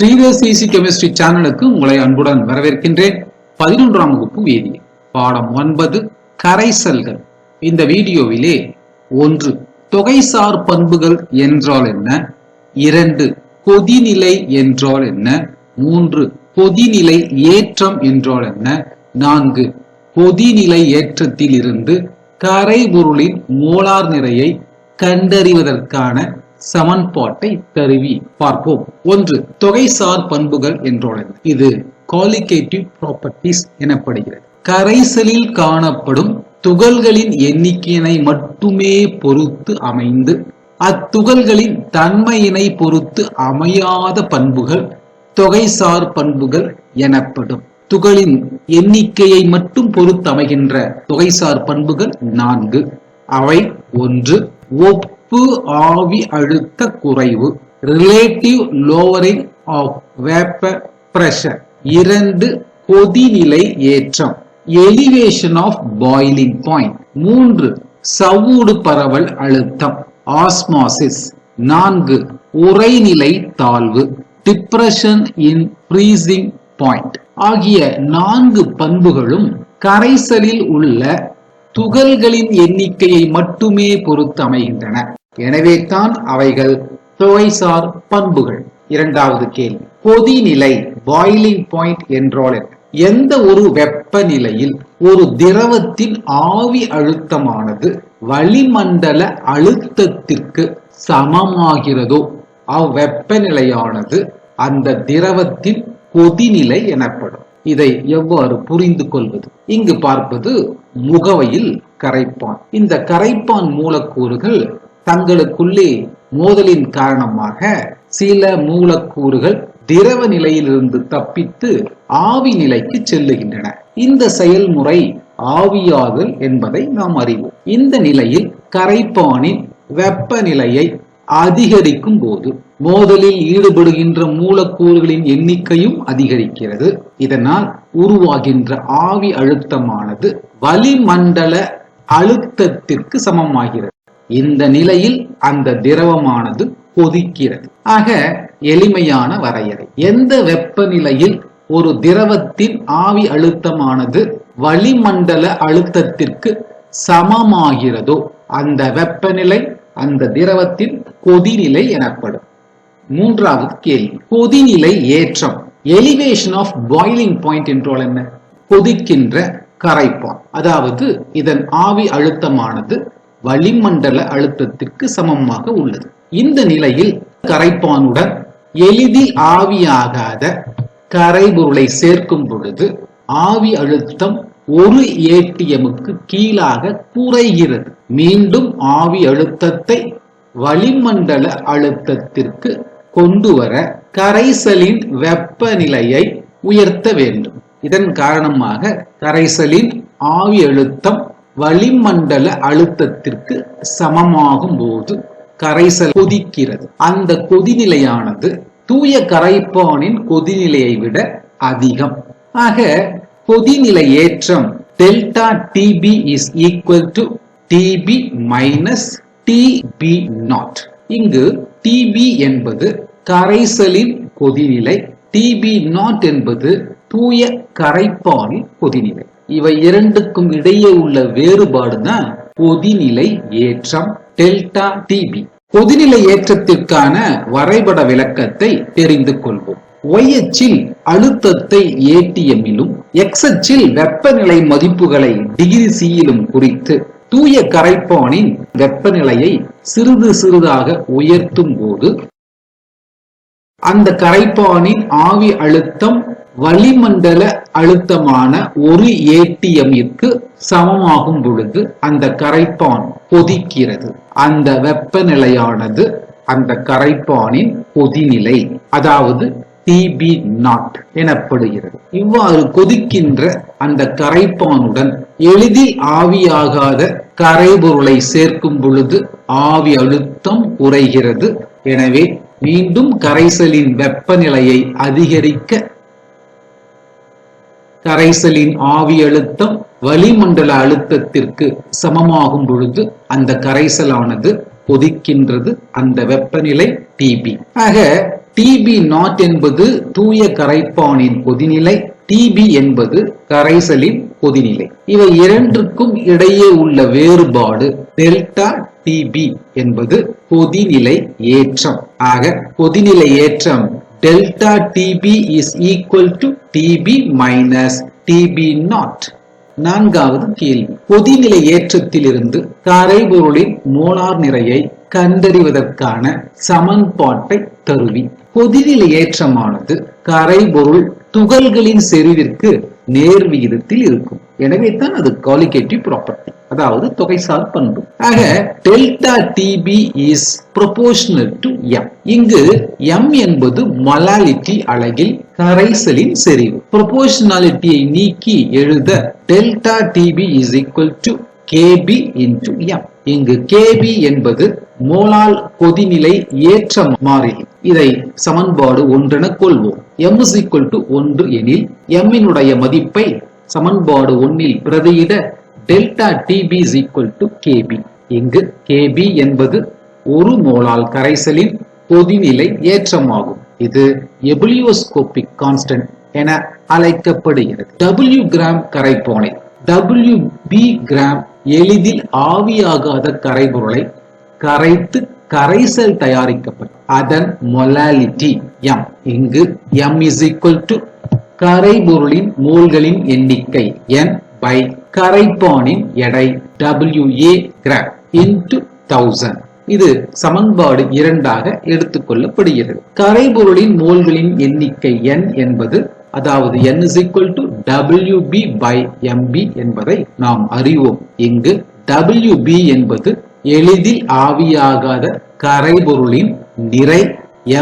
Sridhar CC chemistry சேனலுக்கு உங்களை அன்புடன் வரவேற்கின்றேன். பதினொன்றாம் வகுப்பு வேதியியல். பாடம் ஒன்பது கரைசல்கள் இந்த வீடியோவிலே ஒன்று தொகைசார் பண்புகள் என்றால் என்ன? இரண்டு கொதிநிலை என்றால் என்ன? மூன்று கொதிநிலை ஏற்றம் என்றால் என்ன? நான்கு கொதிநிலை ஏற்றத்தில் இருந்து கரைபொருளின் மோலார் நிறையை கண்டறிவதற்கான சமன்பாட்டை தருவி பார்ப்போம். ஒன்று தொகைசார் பண்புகள் என்றால் இது காலிகேட்டிவ் ப்ராப்பர்ட்டிஸ் எனப்படுகிறது. கரைசலில் காணப்படும் துகள்களின் எண்ணிக்கையினை மட்டுமே பொறுத்து அமைந்து அத்துகள்களின் தன்மையினை பொறுத்து அமையாத பண்புகள் தொகைசார் பண்புகள் எனப்படும். துகளின் எண்ணிக்கையை மட்டும் பொறுத்து அமைகின்ற தொகைசார் பண்புகள் நான்கு. அவை ஒன்று ஒப்பு ஆவி அழுத்த குறைவு relative lowering of vapour pressure இரண்டு கொதிநிலை ஏற்றம் எலிவேஷன் ஆஃப் பாயிலிங் பாயிண்ட் மூன்று சவ்வூடு பரவல் அழுத்தம் ஆஸ்மாசிஸ் நான்கு உறைநிலை தாழ்வு டிப்ரெஷன் இன் ஃப்ரீசிங் பாயிண்ட் ஆகிய நான்கு பண்புகளும் கரைசலில் உள்ள துகள்களின் எண்ணிக்கையை மட்டுமே பொறுத்து அமைகின்றன எனவே தான் அவைகள் தொகைசார் பண்புகள். இரண்டாவது கேள்வி. கொதிநிலை பாயிலிங் பாயிண்ட் என்றால் என்ன? எந்த ஒரு வெப்பநிலையில் ஒரு திரவத்தின் ஆவி அழுத்தமானது வளிமண்டல அழுத்தத்திற்கு சமமாகிறதோ அவ்வெப்பநிலையானது அந்த திரவத்தின் கொதிநிலை எனப்படும். இதை எவ்வாறு புரிந்து கொள்வது? இங்கு பார்ப்பது முகவையில் கரைப்பான். இந்த கரைப்பான் மூலக்கூறுகள் தங்களுக்குள்ளே மோதலின் காரணமாக சில மூலக்கூறுகள் திரவ நிலையிலிருந்து தப்பித்து ஆவி நிலைக்கு செல்லுகின்றன. இந்த செயல்முறை ஆவியாதல் என்பதை நாம் அறிவோம். இந்த நிலையில் கரைப்பானின் வெப்பநிலையை அதிகரிக்கும் போது மோதலில் ஈடுபடுகின்ற மூலக்கூறுகளின் எண்ணிக்கையும் அதிகரிக்கிறது. இதனால் உருவாகின்ற ஆவி அழுத்தமானது வளிமண்டல அழுத்தத்திற்கு சமமாகிறது. இந்த நிலையில் அந்த திரவமானது கொதிக்கிறது. ஆக எளிமையான வரையறை. எந்த வெப்பநிலையில் ஒரு திரவத்தின் ஆவி அழுத்தமானது வளிமண்டல அழுத்தத்திற்கு சமமாகிறதோ அந்த வெப்பநிலை அந்த திரவத்தின் கொதிநிலை எனப்படும். மூன்றாவது கேள்வி. கொதிநிலை ஏற்றம் எலிவேஷன் ஆஃப் பாய்லிங் பாயிண்ட் என்றால் என்ன? கொதிக்கின்ற கரைப்பான். அதாவது இதன் ஆவி அழுத்தமானது வளிமண்டல அழுத்தத்திற்கு சமமாக உள்ளது. இந்த நிலையில் கரைப்பானுடன் எளிதில் ஆவியாகாத கரைபொருளை சேர்க்கும் பொழுது ஆவி அழுத்தம் ஒரு ஏடிஎம்முக்கு கீழாக குறைகிறது. மீண்டும் ஆவி அழுத்தத்தை வளிமண்டல அழுத்தத்திற்கு கொண்டு வர கரைசலின் வெப்பநிலையை உயர்த்த வேண்டும். இதன் காரணமாக கரைசலின் ஆவி அழுத்தம் வளிமண்டல அழுத்தத்திற்கு சமமாகும் போது கரைசல் கொதிக்கிறது. அந்த கொதிநிலையானது தூய கரைப்பானின் கொதிநிலையை விட அதிகம். ஆக கொதிநிலை ஏற்றம் delta TB is equal to TB minus TB naught இங்கு டிபி என்பது கரைசலின் கொதிநிலை டிபி நாட் என்பது தூய கரைப்பானின் கொதிநிலை. இவை இரண்டுக்கும் இடையே உள்ள வேறுபாடு தான் கொதிநிலை ஏற்றம் டெல்டா டிபி. கொதிநிலை ஏற்றத்திற்கான வரைபட விளக்கத்தை தெரிந்து கொள்வோம். ஒய் அச்சில் அழுத்தத்தை ஏடிஎம்மிலும் எக்ஸ் அச்சில் வெப்பநிலை மதிப்புகளை டிகிரி சியிலும் குறித்து தூய கரைப்பானின் வெப்பநிலையை சிறிது சிறிதாக உயர்த்தும் போது அந்த கரைப்பானின் ஆவி அழுத்தம் வளிமண்டல அழுத்தமான ஒரு ஏடிஎம்மிற்கு சமமாகும் பொழுது அந்த கரைப்பான் கொதிக்கிறது. அந்த வெப்பநிலையானது அந்த கரைப்பானின் கொதிநிலை அதாவது டிபி நாட் எனப்படுகிறது. இவ்வாறு கொதிக்கின்ற அந்த கரைப்பானுடன் எளிதில் ஆவியாகாத கரைபொருளை சேர்க்கும் பொழுது ஆவி அழுத்தம் குறைகிறது. எனவே மீண்டும் கரைசலின் வெப்பநிலையை அதிகரிக்க கரைசலின் ஆவி அழுத்தம் வளிமண்டல அழுத்தத்திற்கு சமமாகும் பொழுது அந்த கரைசலானது கொதிக்கின்றது அந்த வெப்பநிலை டிபி ஆக டிபி நாட் என்பது தூய கரைப்பானின் கொதிநிலை டிபி என்பது கரைசலின் கொதிநிலை. இவை இரண்டுக்கும் இடையே உள்ள வேறுபாடு டெல்டா டிபி என்பது கொதிநிலை ஏற்றம். ஆக கொதிநிலை ஏற்றம் delta TB is equal to TB minus TB naught நான்காவது கேள்வி. கொதிநிலை ஏற்றத்திலிருந்து கரைபொருளின் மோலார் நிறையை கண்டறிவதற்கான சமன்பாட்டை தருவி. கொதிநிலை ஏற்றமானது கரைபொருள் துகள்களின் செறிவிற்கு நேர் விகிதத்தில் இருக்கும். எனவே தான் அது காலிகேட்டிவ் ப்ராப்பர்ட்டி அதாவது தொகைசார் பண்பு. ஆக delta TB is proportional to M இங்கு எம் என்பது மொலாலிட்டி அழகில் கரைசலின் செறிவு. ப்ரொபோஷனாலிட்டியை நீக்கி எழுத delta TB is equal to KB into M இங்கு கேபி என்பது மோலால் கொதிநிலை ஏற்ற மாறிலி. இதை சமன்பாடு ஒன்றென கொள்வோம். எம் இஸ் ஈக்குவல் டு ஒன்று எனில் எம்மினுடைய மதிப்பை சமன்பாடு ஒன்னில் பிரதியிட delta TB is equal to KB இங்கு கேபி என்பது ஒரு மோலால் கரைசலின் கொதிநிலை ஏற்றமாகும். இது எபிலியோஸ்கோபிக் கான்ஸ்டன்ட் என அழைக்கப்படுகிறது. டபிள்யூ கிராம் கரைப்பானை. டபிள்யூ பி கிராம் எளிதில் ஆவியாகாத கரைபொருளை கரைத்து கரைசல் தயாரிக்கப்படும். அதன் மொலாலிட்டி எம் இங்கு எம் இஸ் ஈக்குவல் டு கரைபொருளின் மோல்களின் எண்ணிக்கை என் பை கரைப்பானின் எடை W A gram into thousand இது சமன்பாடு இரண்டாக எடுத்துக்கொள்ளப்படுகிறது. கரைபொருளின் மோல்களின் எண்ணிக்கை n என்பது அதாவது n is equal to WB by MB என்பதை நாம் அறிவோம். இங்கு WB என்பது எளிதில் ஆவியாகாத கரைபொருளின் நிறை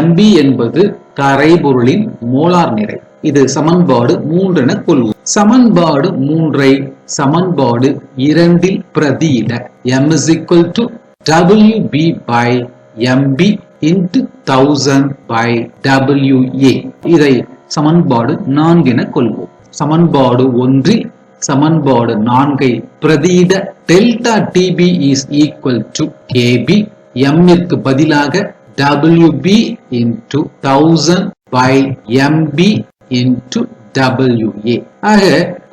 MB என்பது கரைபொருளின் மோலார் நிறை. இது சமன்பாடு மூன்றென கொள்வோம். சமன்பாடு மூன்றை சமன்பாடு இரண்டில் பிரதியிட M is equal to W B by MB into thousand by W A இதை சமன்பாடு நான்கென கொள்வோம். சமன்பாடு ஒன்றில் சமன்பாடு நான்கை பிரதியிட delta TB is equal to KB எம்மிற்கு பதிலாக W B into thousand by MB into W A ஆக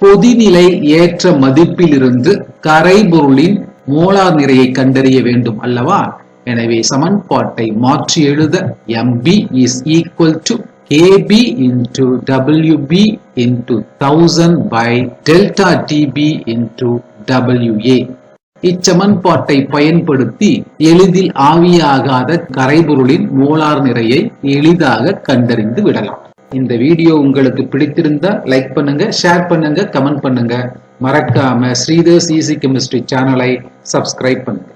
கொதிநிலை ஏற்ற மதிப்பிலிருந்து கரைபொருளின் மோலார் நிறையை கண்டறிய வேண்டும் அல்லவா? எனவே சமன்பாட்டை மாற்றி எழுத MB is equal to kb into wb into 1000 by delta tb into wa இச்சமன்பாட்டை பயன்படுத்தி எளிதில் ஆவியாகாத கரைபொருளின் மோலார் நிறையை எளிதாக கண்டறிந்து விடலாம். இந்த வீடியோ உங்களுக்கு பிடித்திருந்தா லைக் பண்ணுங்க ஷேர் பண்ணுங்க கமெண்ட் பண்ணுங்க. மறக்காம ஸ்ரீதர்ஸ் ஈஸி கெமிஸ்ட்ரி சேனலை சப்ஸ்கிரைப் பண்ணுங்க.